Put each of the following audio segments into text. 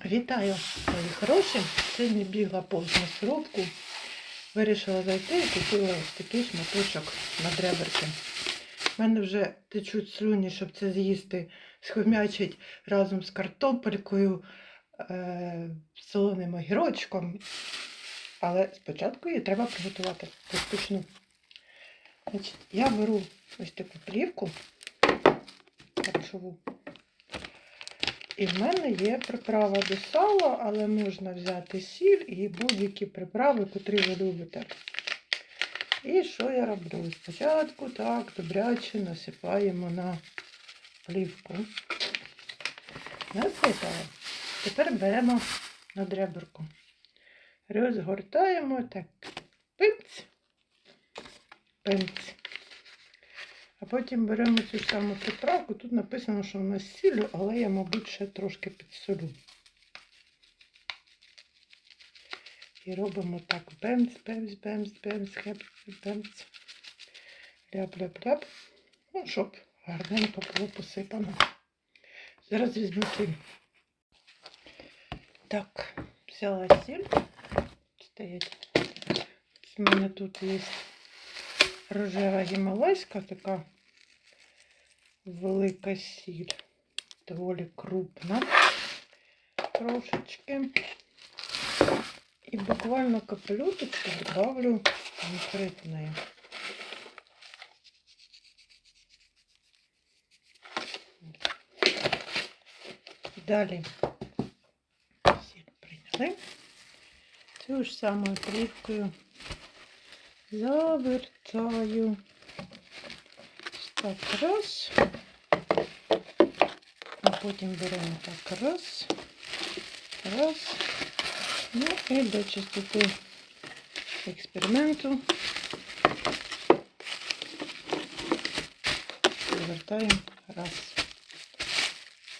Вітаю, мої хороші. Сьогодні бігла повз м'ясорубку. Вирішила зайти і купила ось такий шматочок на дреберки. У мене вже течуть слюні, щоб це з'їсти, схомячить разом з картопелькою, е- солоним огірочком. Але спочатку її треба приготувати. Розпочну. Значить, я беру ось таку плівку харчову. І в мене є приправа до сала, але можна взяти сіль і будь-які приправи, котрі ви любите. І що я роблю? Спочатку так добряче насипаємо на плівку. Насипала. Тепер беремо на дреберку. Розгортаємо так. Пимць. Пимць. А потім беремо цю саму приправку. Тут написано, що вона з сіллю, але я, мабуть, ще трошки підсолю. І робимо так бемц, бемц, бемц, бемц, хеп, бемц. Ляп-ляп-ляп. Ну, щоб гарненько було посипано. Зараз візьму сіль. Так, взяла сіль. Стоять. У мене тут є рожева гімалайська така велика сіль, доволі крупна трошечки. І буквально капелюточку добавлю конкретної. Далі сіль прийняли. Цю ж самою плівкою завертаю. Так, раз. А потім беремо так раз. Раз. Ну і для чистоти експерименту завертаємо раз.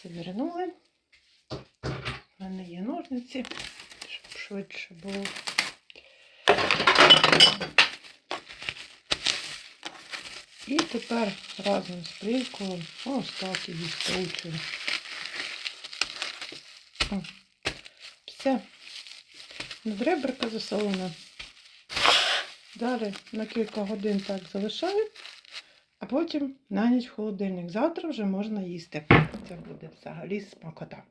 Завернули. У мене є ножниці, щоб швидше було. І тепер разом з плівкою ось так її скручую. Все. Дреберка засолена. Далі на кілька годин так залишаю, а потім на ніч в холодильник. Завтра вже можна їсти. Це буде взагалі смакота.